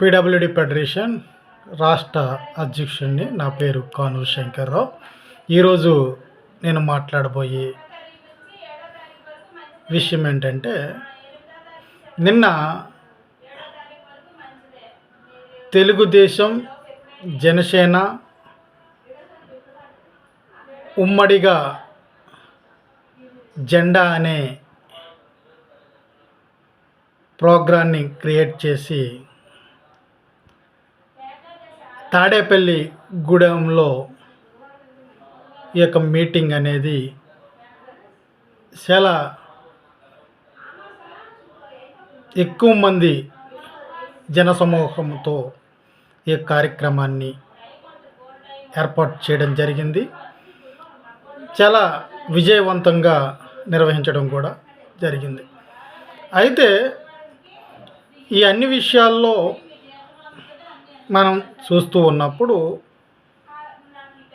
PWD federation రాష్ట్ర అధ్యక్షుడిని నా పేరు కాను శంకర్రావు. ఈరోజు నేను మాట్లాడబోయే విషయం ఏంటంటే నిన్న తెలుగుదేశం జనసేన ఉమ్మడిగా జెండా అనే ప్రోగ్రాన్ని క్రియేట్ చేసి తాడేపల్లి గూడెంలో ఈ యొక్క మీటింగ్ అనేది చాలా ఎక్కువ మంది జనసమూహంతో ఈ కార్యక్రమాన్ని ఏర్పాటు చేయడం జరిగింది. చాలా విజయవంతంగా నిర్వహించడం కూడా జరిగింది. అయితే ఈ అన్ని విషయాల్లో మనం చూస్తూ ఉన్నప్పుడు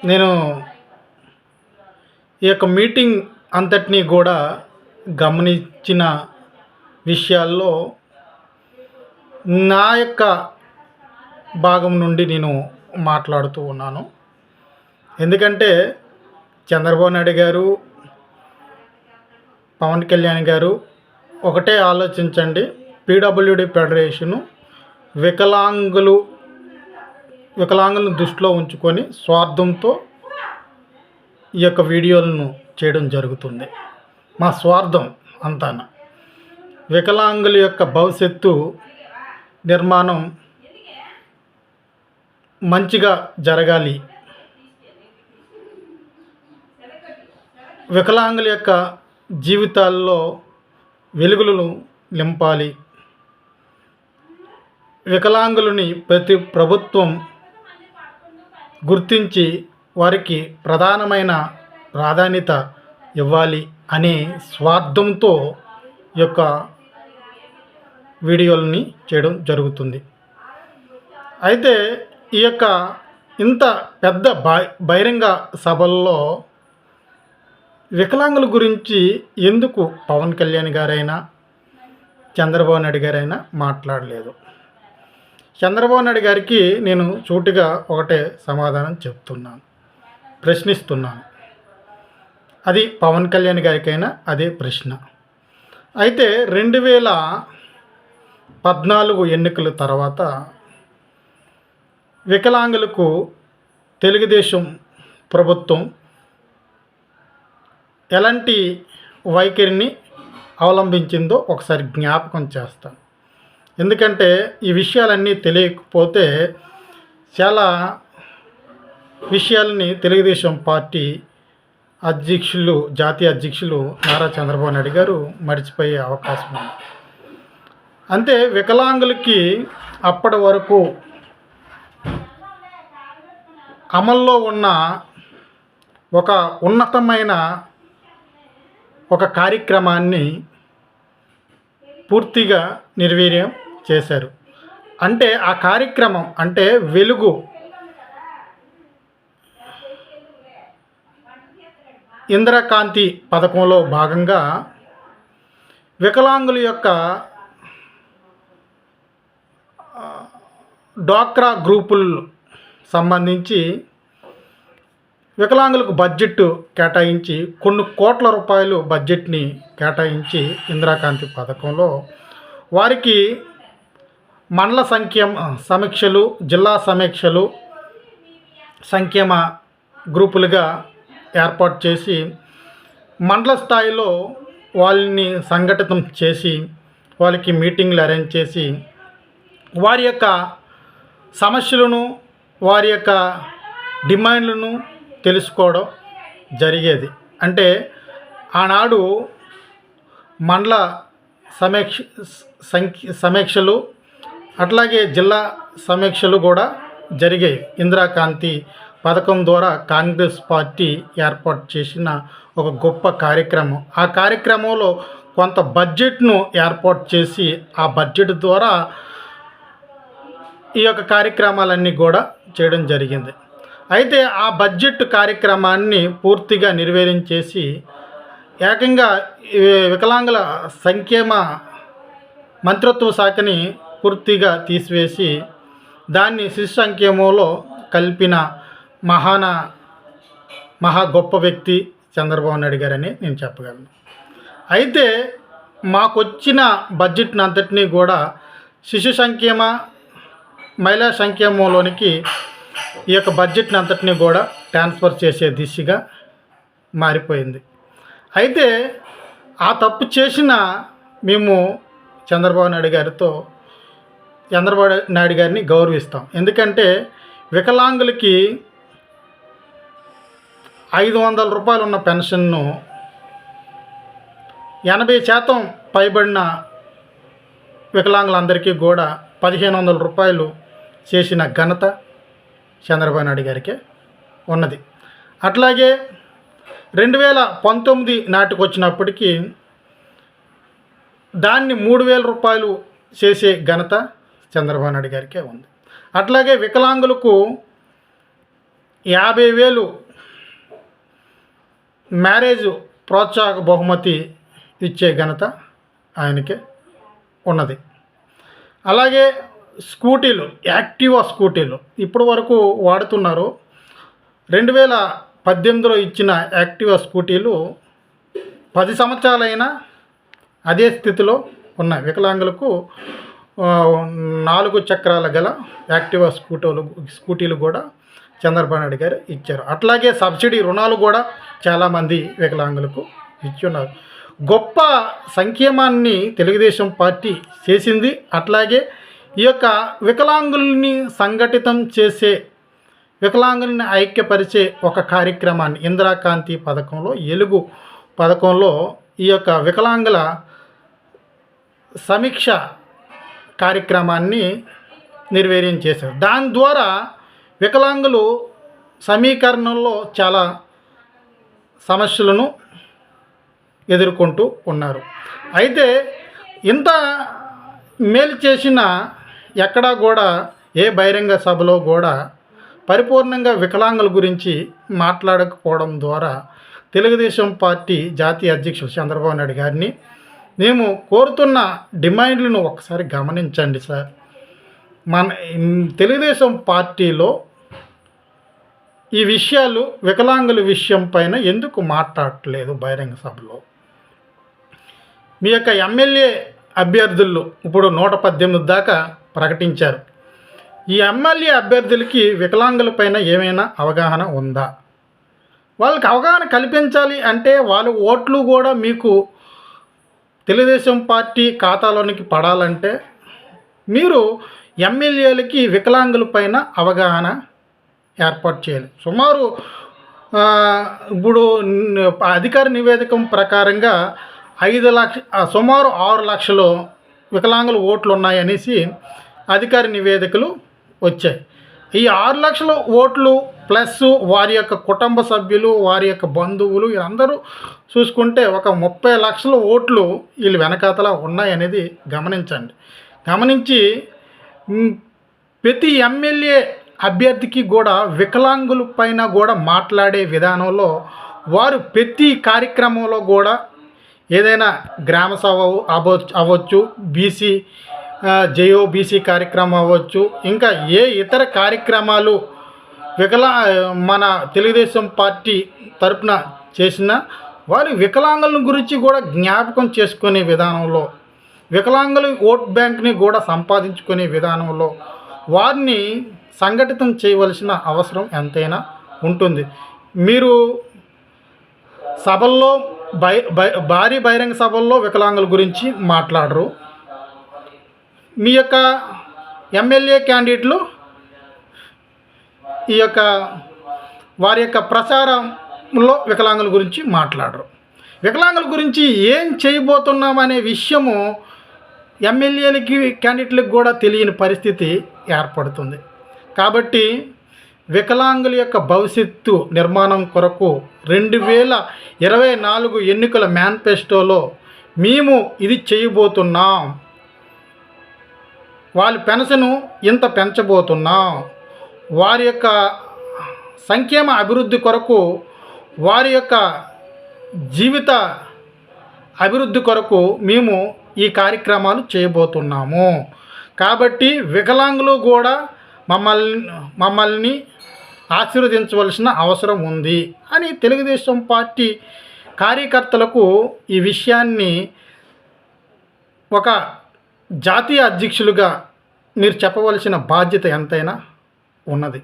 నేను ఈ యొక్క మీటింగ్ అంతటినీ కూడా గమనించిన విషయాల్లో నా యొక్క భాగం నుండి నేను మాట్లాడుతూ ఉన్నాను. ఎందుకంటే చంద్రబాబు నాయుడు గారు పవన్ కళ్యాణ్ గారు ఒకటే ఆలోచించండి. పీడబ్ల్యూడి ఫెడరేషను వికలాంగులు వికలాంగులను దృష్టిలో ఉంచుకొని స్వార్థంతో ఈ యొక్క వీడియోలను చేయడం జరుగుతుంది. మా స్వార్థం అంతాన. వికలాంగుల యొక్క భవిష్యత్తు నిర్మాణం మంచిగా జరగాలి. వికలాంగుల యొక్క జీవితాల్లో వెలుగులను నింపాలి. వికలాంగులని ప్రతి ప్రభుత్వం గుర్తించి వారికి ప్రధానమైన ప్రాధాన్యత ఇవ్వాలి అనే స్వార్థంతో ఈ యొక్క వీడియోలని చేయడం జరుగుతుంది. అయితే ఈ యొక్క ఇంత పెద్ద బహిరంగ సభల్లో వికలాంగుల గురించి ఎందుకు పవన్ కళ్యాణ్ గారైనా చంద్రబాబు నాయుడు గారైనా మాట్లాడలేదు. చంద్రబాబు నాయుడు గారికి నేను చోటుగా ఒకటే సమాధానం చెప్తున్నాను. ప్రశ్నిస్తున్నాను. అది పవన్ కళ్యాణ్ గారికైనా అదే ప్రశ్న. అయితే రెండు వేల పద్నాలుగు ఎన్నికల తర్వాత వికలాంగులకు తెలుగుదేశం ప్రభుత్వం ఎలాంటి వైఖరిని అవలంబించిందో ఒకసారి జ్ఞాపకం చేస్తాను. ఎందుకంటే ఈ విషయాలన్నీ తెలియకపోతే చాలా విషయాలని తెలుగుదేశం పార్టీ అధ్యక్షులు జాతీయ అధ్యక్షులు నారా చంద్రబాబు నాయుడు గారు మర్చిపోయే అవకాశం ఉంది. అంతే వికలాంగులకి అప్పటి వరకు అమల్లో ఉన్న ఒక ఉన్నతమైన ఒక కార్యక్రమాన్ని పూర్తిగా నిర్వీర్యం చేశారు. అంటే ఆ కార్యక్రమం అంటే వెలుగు ఇంద్రకాంతి పథకంలో భాగంగా వికలాంగుల యొక్క డ్వాక్రా గ్రూపులు సంబంధించి వికలాంగులకు బడ్జెట్ కేటాయించి కొన్ని కోట్ల రూపాయలు బడ్జెట్ని కేటాయించి ఇందిరాకాంతి పథకంలో వారికి మండల సంక్షేమ సమీక్షలు జిల్లా సమీక్షలు సంక్షేమ గ్రూపులుగా ఏర్పాటు చేసి మండల స్థాయిలో వాళ్ళని సంఘటితం చేసి వాళ్ళకి మీటింగ్లు అరేంజ్ చేసి వారి యొక్క సమస్యలను వారి యొక్క డిమాండ్లను తెలుసుకోవడం జరిగేది. అంటే ఆనాడు మండల సమీక్ష సంఖ్య సమీక్షలు అట్లాగే జిల్లా సమీక్షలు కూడా జరిగాయి ఇందిరాకాంతి పథకం ద్వారా కాంగ్రెస్ పార్టీ ఏర్పాటు చేసిన ఒక గొప్ప కార్యక్రమం. ఆ కార్యక్రమంలో కొంత బడ్జెట్ను ఏర్పాటు చేసి ఆ బడ్జెట్ ద్వారా ఈ యొక్క కార్యక్రమాలన్నీ కూడా చేయడం జరిగింది. అయితే ఆ బడ్జెట్ కార్యక్రమాన్ని పూర్తిగా నిర్వేదించేసి ఏకంగా వికలాంగుల సంక్షేమ మంత్రిత్వ శాఖని పూర్తిగా తీసివేసి దాన్ని శిశు సంక్షేమంలో కలిపిన మహాన మహా గొప్ప వ్యక్తి చంద్రబాబు నాయుడు గారని నేను చెప్పగలను. అయితే మాకొచ్చిన బడ్జెట్ని అంతటినీ కూడా శిశు సంక్షేమ మహిళా సంక్షేమంలోనికి ఈ యొక్క బడ్జెట్ని అంతటినీ కూడా ట్రాన్స్ఫర్ చేసే దిశగా మారిపోయింది. అయితే ఆ తప్పు చేసిన మేము చంద్రబాబు నాయుడు గారితో చంద్రబాబు నాయుడు గారిని గౌరవిస్తాం. ఎందుకంటే వికలాంగులకి ఐదు వందల రూపాయలు ఉన్న పెన్షన్ను ఎనభై శాతం పైబడిన వికలాంగులందరికీ కూడా పదిహేను వందల రూపాయలు చేసిన ఘనత చంద్రబాబు నాయుడు గారికి ఉన్నది. అట్లాగే రెండు వేల పంతొమ్మిది నాటికి వచ్చినప్పటికీ దాన్ని మూడు వేల రూపాయలు చేసే ఘనత చంద్రబాబు నాయుడు గారికే ఉంది. అట్లాగే వికలాంగులకు యాభై వేలు మ్యారేజ్ ప్రోత్సాహక బహుమతి ఇచ్చే ఘనత ఆయనకే ఉన్నది. అలాగే స్కూటీలు యాక్టివా స్కూటీలు ఇప్పటి వరకు వాడుతున్నారు. రెండు వేల పద్దెనిమిదిలో ఇచ్చిన యాక్టివా స్కూటీలు పది సంవత్సరాలైనా అదే స్థితిలో ఉన్నాయి వికలాంగులకు నాలుగు చక్రాల గల యాక్టివా స్కూటీలు స్కూటీలు కూడా చంద్రబాబు నాయుడు గారు ఇచ్చారు. అట్లాగే సబ్సిడీ రుణాలు కూడా చాలామంది వికలాంగులకు ఇచ్చున్నారు. గొప్ప సంక్షేమాన్ని తెలుగుదేశం పార్టీ చేసింది. అట్లాగే ఈ యొక్క వికలాంగుల్ని సంఘటితం చేసే వికలాంగుల్ని ఐక్యపరిచే ఒక కార్యక్రమాన్ని ఇందిరాకాంతి పథకంలో ఎలుగు పథకంలో ఈ యొక్క వికలాంగుల సమీక్ష కార్యక్రమాన్ని నిర్వీర్యం చేశారు. దాని ద్వారా వికలాంగులు సమీకరణంలో చాలా సమస్యలను ఎదుర్కొంటూ ఉన్నారు. అయితే ఇంత మేలు చేసిన ఎక్కడా కూడా ఏ బహిరంగ సభలో కూడా పరిపూర్ణంగా వికలాంగుల గురించి మాట్లాడకపోవడం ద్వారా తెలుగుదేశం పార్టీ జాతీయ అధ్యక్షుడు చంద్రబాబు నాయుడు గారిని మేము కోరుతున్న డిమాండ్లను ఒకసారి గమనించండి సార్. మన తెలుగుదేశం పార్టీలో ఈ విషయాలు వికలాంగుల విషయం పైన ఎందుకు మాట్లాడట్లేదు బహిరంగ సభలో? మీ యొక్క ఎమ్మెల్యే అభ్యర్థులు ఇప్పుడు నూట పద్దెనిమిది దాకా ప్రకటించారు. ఈ ఎమ్మెల్యే అభ్యర్థులకి వికలాంగుల పైన ఏమైనా అవగాహన ఉందా? వాళ్ళకి అవగాహన కల్పించాలి అంటే వాళ్ళ ఓట్లు కూడా మీకు తెలుగుదేశం పార్టీ ఖాతాలోనికి పడాలంటే మీరు ఎమ్మెల్యేలకి వికలాంగుల పైన అవగాహన ఏర్పాటు చేయాలి. సుమారు ఇప్పుడు అధికార నివేదికం ప్రకారంగా ఐదు లక్ష సుమారు ఆరు లక్షలు వికలాంగుల ఓట్లు ఉన్నాయనేసి అధికార నివేదికలు వచ్చాయి. ఈ ఆరు లక్షల ఓట్లు ప్లస్ వారి యొక్క కుటుంబ సభ్యులు వారి యొక్క బంధువులు వీళ్ళందరూ చూసుకుంటే ఒక ముప్పై లక్షల ఓట్లు వీళ్ళు వెనకాతలా ఉన్నాయనేది గమనించండి. గమనించి ప్రతి ఎమ్మెల్యే అభ్యర్థికి కూడా వికలాంగుల పైన కూడా మాట్లాడే విధానంలో వారు ప్రతి కార్యక్రమంలో కూడా ఏదైనా గ్రామ సభ అవ్వచ్చు బీసీ జేఓబీసీ కార్యక్రమం అవ్వచ్చు. ఇంకా ఏ ఇతర కార్యక్రమాలు వికలా మన తెలుగుదేశం పార్టీ తరపున చేసిన వారి వికలాంగుల గురించి కూడా జ్ఞాపకం చేసుకునే విధానంలో వికలాంగుల ఓట్ బ్యాంక్ని కూడా సంపాదించుకునే విధానంలో వారిని సంఘటితం చేయవలసిన అవసరం ఎంతైనా ఉంటుంది. మీరు సభల్లో బై బై భారీ బహిరంగ సభల్లో వికలాంగుల గురించి మాట్లాడరు. మీ యొక్క ఎమ్మెల్యే క్యాండిడేట్లు ఈ యొక్క వారి యొక్క ప్రచారంలో వికలాంగుల గురించి మాట్లాడరు. వికలాంగుల గురించి ఏం చేయబోతున్నామనే విషయము ఎమ్మెల్యేలకి క్యాండిడేట్లకు కూడా తెలియని పరిస్థితి ఏర్పడుతుంది. కాబట్టి వికలాంగుల యొక్క భవిష్యత్తు నిర్మాణం కొరకు రెండు వేల ఇరవై నాలుగు ఎన్నికల మేనిఫెస్టోలో మేము ఇది చేయబోతున్నాం. వాళ్ళ పెన్షను ఇంత పెంచబోతున్నాం వారి యొక్క సంక్షేమ అభివృద్ధి కొరకు వారి యొక్క జీవిత అభివృద్ధి కొరకు మేము ఈ కార్యక్రమాలు చేయబోతున్నాము. కాబట్టి వికలాంగులు కూడా మమ్మల్ని మమ్మల్ని ఆశీర్వదించవలసిన అవసరం ఉంది అని తెలుగుదేశం పార్టీ కార్యకర్తలకు ఈ విషయాన్ని ఒక జాతీయ అధ్యక్షులుగా మీరు చెప్పవలసిన బాధ్యత ఎంతైనా ఉన్నది.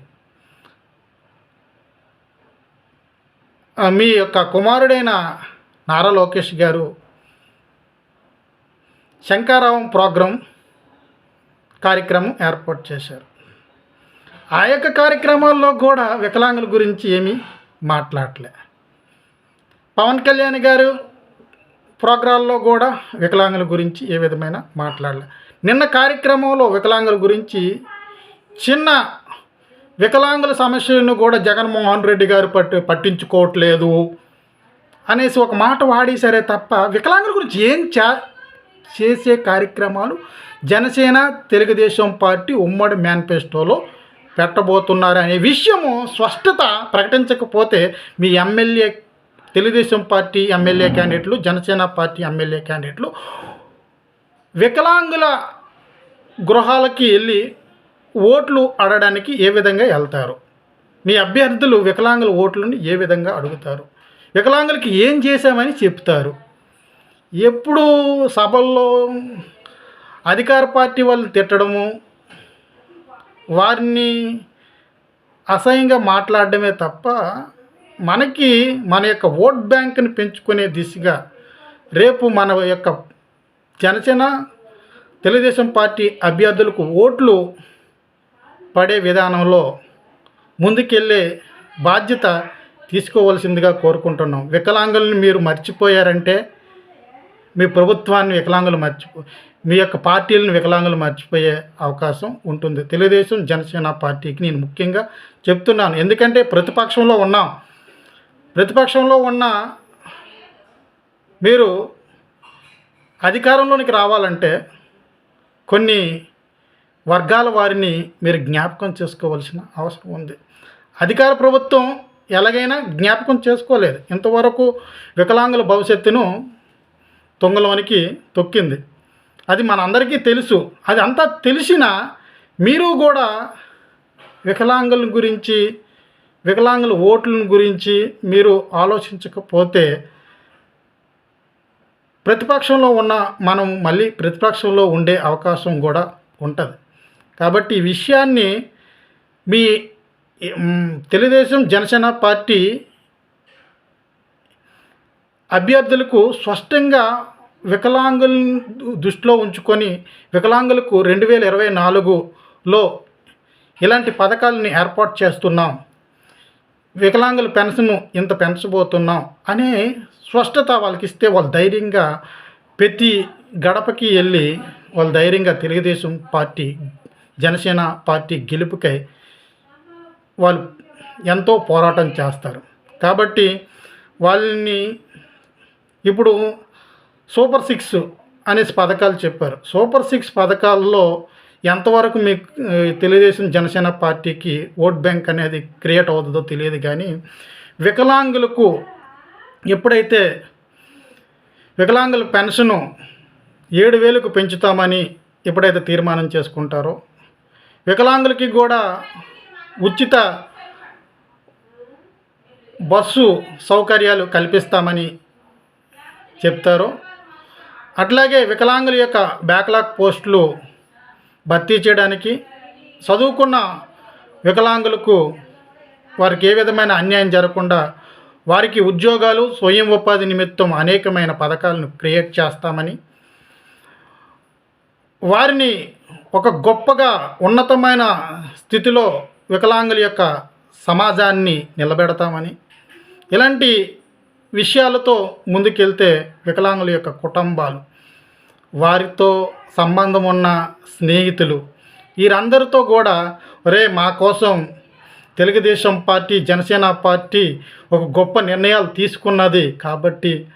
మీ యొక్క కుమారుడైన నారా లోకేష్ గారు శంకారావం ప్రోగ్రాం కార్యక్రమం ఏర్పాటు చేశారు. ఆ యొక్క కార్యక్రమాల్లో కూడా వికలాంగుల గురించి ఏమీ మాట్లాడలే. పవన్ కళ్యాణ్ గారు ప్రోగ్రాల్లో కూడా వికలాంగుల గురించి ఏ విధమైన మాట్లాడలే. నిన్న కార్యక్రమంలో వికలాంగుల గురించి చిన్న వికలాంగుల సమస్యలను కూడా జగన్మోహన్ రెడ్డి గారు పట్టు పట్టించుకోవట్లేదు అనేసి ఒక మాట వాడేసరే తప్ప వికలాంగుల గురించి ఏం చా చేసే కార్యక్రమాలు జనసేన తెలుగుదేశం పార్టీ ఉమ్మడి మేనిఫెస్టోలో పెట్టబోతున్నారు అనే విషయము స్పష్టత ప్రకటించకపోతే మీ ఎమ్మెల్యే తెలుగుదేశం పార్టీ ఎమ్మెల్యే క్యాండిడేట్లు జనసేన పార్టీ ఎమ్మెల్యే క్యాండిడేట్లు వికలాంగుల గృహాలకి వెళ్ళి ఓట్లు అడగడానికి ఏ విధంగా వెళ్తారు? మీ అభ్యర్థులు వికలాంగుల ఓట్లను ఏ విధంగా అడుగుతారు? వికలాంగులకి ఏం చేశామని చెప్తారు? ఎప్పుడు సభల్లో అధికార పార్టీ వాళ్ళు తిట్టడము వారిని అసహ్యంగా మాట్లాడడమే తప్ప మనకి మన యొక్క ఓట్ బ్యాంక్ని పెంచుకునే దిశగా రేపు మన యొక్క జనసేన తెలుగుదేశం పార్టీ అభ్యర్థులకు ఓట్లు పడే విధానంలో ముందుకెళ్ళే బాధ్యత తీసుకోవాల్సిందిగా కోరుకుంటున్నాం. వికలాంగులను మీరు మర్చిపోయారంటే మీ ప్రభుత్వాన్ని వికలాంగులు మర్చిపో మీ యొక్క పార్టీలను వికలాంగులు మర్చిపోయే అవకాశం ఉంటుంది. తెలుగుదేశం జనసేన పార్టీకి నేను ముఖ్యంగా చెప్తున్నాను. ఎందుకంటే ప్రతిపక్షంలో ఉన్నాం. ప్రతిపక్షంలో ఉన్న మీరు అధికారంలోనికి రావాలంటే కొన్ని వర్గాల వారిని మీరు జ్ఞాపకం చేసుకోవాల్సిన అవసరం ఉంది. అధికార ప్రభుత్వం ఎలాగైనా జ్ఞాపకం చేసుకోలేదు. ఇంతవరకు వికలాంగుల భవిష్యత్తును తొంగలోనికి తొక్కింది. అది మనందరికీ తెలుసు. అది అంతా తెలిసిన మీరు కూడా వికలాంగుల గురించి వికలాంగుల ఓట్లను గురించి మీరు ఆలోచించకపోతే ప్రతిపక్షంలో ఉన్న మనం మళ్ళీ ప్రతిపక్షంలో ఉండే అవకాశం కూడా ఉంటుంది. కాబట్టి ఈ విషయాన్ని మీ తెలుగుదేశం జనసేన పార్టీ అభ్యర్థులకు స్పష్టంగా వికలాంగులను దృష్టిలో ఉంచుకొని వికలాంగులకు రెండు వేల ఇరవై నాలుగులో ఇలాంటి పథకాలని ఏర్పాటు చేస్తున్నాం. వికలాంగుల పెన్షన్ ఇంత పెంచబోతున్నాం అనే స్పష్టత వాళ్ళకి ఇస్తే వాళ్ళు ధైర్యంగా ప్రతి గడపకి వెళ్ళి వాళ్ళు ధైర్యంగా తెలుగుదేశం పార్టీ జనసేన పార్టీ గెలుపుకై వాళ్ళు ఎంతో పోరాటం చేస్తారు. కాబట్టి వాళ్ళని ఇప్పుడు సూపర్ సిక్స్ అనేసి పథకాలు చెప్పారు. సూపర్ సిక్స్ పథకాల్లో ఎంతవరకు మీకు తెలుగుదేశం జనసేన పార్టీకి ఓట్ బ్యాంక్ అనేది క్రియేట్ అవుతుందో తెలియదు కానీ వికలాంగులకు ఎప్పుడైతే వికలాంగుల పెన్షను ఏడు వేలకు పెంచుతామని ఎప్పుడైతే తీర్మానం చేసుకుంటారో వికలాంగులకి కూడా ఉచిత బస్సు సౌకర్యాలు కల్పిస్తామని చెప్తారు. అట్లాగే వికలాంగుల యొక్క బ్యాక్లాగ్ పోస్టులు భర్తీ చేయడానికి చదువుకున్న వికలాంగులకు వారికి ఏ విధమైన అన్యాయం జరగకుండా వారికి ఉద్యోగాలు స్వయం ఉపాధి నిమిత్తం అనేకమైన పథకాలను క్రియేట్ చేస్తామని వారిని ఒక గొప్పగా ఉన్నతమైన స్థితిలో వికలాంగుల యొక్క సమాజాన్ని నిలబెడతామని ఇలాంటి విషయాలతో ముందుకెళ్తే వికలాంగుల యొక్క కుటుంబాలు వారితో సంబంధం ఉన్న స్నేహితులు. వీరందరితో కూడా ఒరే మా కోసం తెలుగుదేశం పార్టీ జనసేన పార్టీ ఒక గొప్ప నిర్ణయాలు తీసుకున్నది. కాబట్టి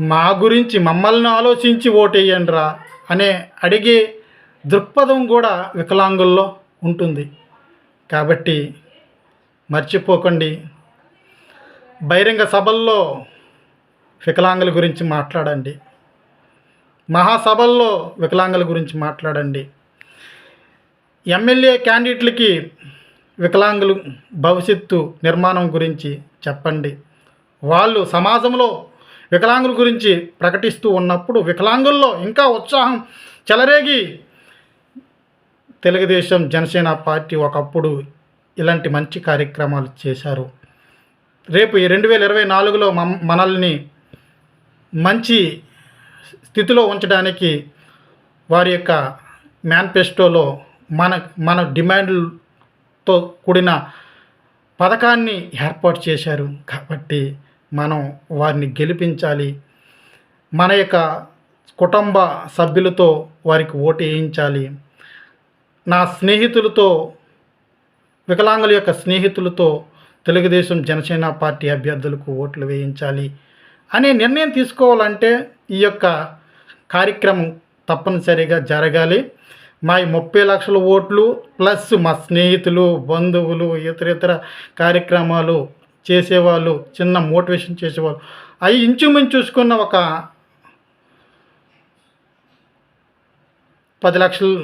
మా గురించి మమ్మల్ని ఆలోచించి ఓటేయండి రా అనే అడిగే దృక్పథం కూడా వికలాంగుల్లో ఉంటుంది. కాబట్టి మర్చిపోకండి. బహిరంగ సభల్లో వికలాంగుల గురించి మాట్లాడండి. మహాసభల్లో వికలాంగుల గురించి మాట్లాడండి. ఎమ్మెల్యే క్యాండిడేట్లకి వికలాంగులు భవిష్యత్తు నిర్మాణం గురించి చెప్పండి. వాళ్ళు సమాజంలో వికలాంగుల గురించి ప్రకటిస్తూ ఉన్నప్పుడు వికలాంగుల్లో ఇంకా ఉత్సాహం చెలరేగి తెలుగుదేశం జనసేన పార్టీ ఒకప్పుడు ఇలాంటి మంచి కార్యక్రమాలు చేశారు. రేపు ఈ రెండు వేల ఇరవై నాలుగులో మనల్ని మంచి స్థితిలో ఉంచడానికి వారి యొక్క మేనిఫెస్టోలో మన మన డిమాండ్లతో కూడిన పథకాన్ని ఏర్పాటు చేశారు. కాబట్టి మనం వారిని గెలిపించాలి. మన యొక్క కుటుంబ సభ్యులతో వారికి ఓటు వేయించాలి. నా స్నేహితులతో వికలాంగుల యొక్క స్నేహితులతో తెలుగుదేశం జనసేన పార్టీ అభ్యర్థులకు ఓట్లు వేయించాలి అనే నిర్ణయం తీసుకోవాలంటే ఈ యొక్క కార్యక్రమం తప్పనిసరిగా జరగాలి. మా ముప్పై లక్షల ఓట్లు ప్లస్ మా స్నేహితులు బంధువులు ఇతర ఇతర కార్యక్రమాలు చేసేవాళ్ళు చిన్న మోటివేషన్ చేసేవాళ్ళు. అవి ఇంచుమించు చూసుకున్న ఒక పది లక్షలు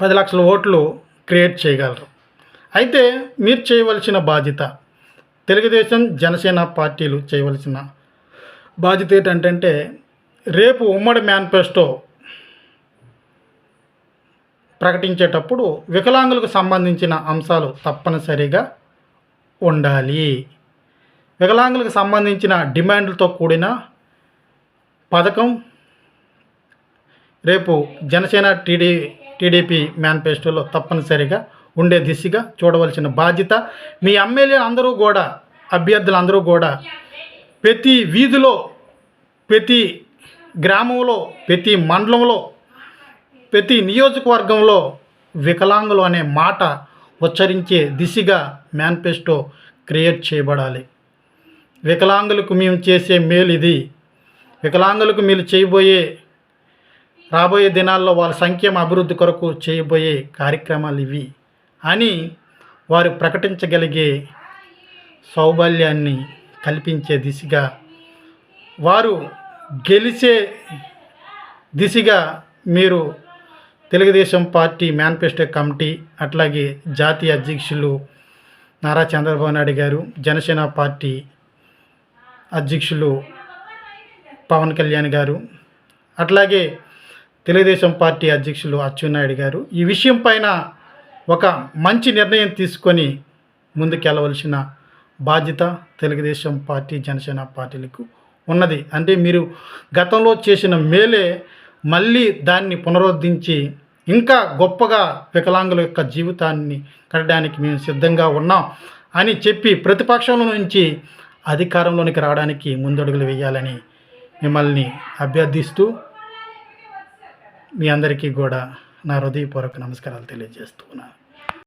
పది లక్షల ఓట్లు క్రియేట్ చేయగలరు. అయితే మీరు చేయవలసిన బాధ్యత తెలుగుదేశం జనసేన పార్టీలు చేయవలసిన బాధ్యత ఏంటంటే రేపు ఉమ్మడి మేనిఫెస్టో ప్రకటించేటప్పుడు వికలాంగులకు సంబంధించిన అంశాలు తప్పనిసరిగా ఉండాలి. వికలాంగులకు సంబంధించిన డిమాండ్లతో కూడిన పథకం రేపు జనసేన టీడీ టీడీపీ మేనిఫెస్టోలో తప్పనిసరిగా ఉండే దిశగా చూడవలసిన బాధ్యత మీ ఎమ్మెల్యే అందరూ కూడా అభ్యర్థులు అందరూ కూడా ప్రతి వీధిలో ప్రతి గ్రామంలో ప్రతి మండలంలో ప్రతి నియోజకవర్గంలో వికలాంగులు అనే మాట ఉచ్చరించే దిశగా మేనిఫెస్టో క్రియేట్ చేయబడాలి. వికలాంగులకు మేము చేసే మేలు ఇది. వికలాంగులకు మీరు చేయబోయే రాబోయే దినాల్లో వాళ్ళ సంక్షేమ అభివృద్ధి కొరకు చేయబోయే కార్యక్రమాలు ఇవి అని వారు ప్రకటించగలిగే సౌబల్యాన్ని కల్పించే దిశగా వారు గెలిచే దిశగా మీరు తెలుగుదేశం పార్టీ మేనిఫెస్టో కమిటీ అట్లాగే జాతీయ అధ్యక్షులు నారా చంద్రబాబు నాయుడు గారు జనసేన పార్టీ అధ్యక్షులు పవన్ కళ్యాణ్ గారు అట్లాగే తెలుగుదేశం పార్టీ అధ్యక్షులు అచ్చెన్నాయుడు గారు ఈ విషయం పైన ఒక మంచి నిర్ణయం తీసుకొని ముందుకెళ్ళవలసిన బాధ్యత తెలుగుదేశం పార్టీ జనసేన పార్టీలకు ఉన్నది. అంటే మీరు గతంలో చేసిన మేలే మళ్ళీ దాన్ని పునరుద్ధరించి ఇంకా గొప్పగా వికలాంగుల యొక్క జీవితాన్ని కట్టడానికి మేము సిద్ధంగా ఉన్నాం అని చెప్పి ప్రతిపక్షంలో నుంచి అధికారంలోనికి రావడానికి ముందడుగులు వేయాలని మిమ్మల్ని అభ్యర్థిస్తూ మీ అందరికీ కూడా నా హృదయపూర్వక నమస్కారాలు తెలియజేస్తున్నాను.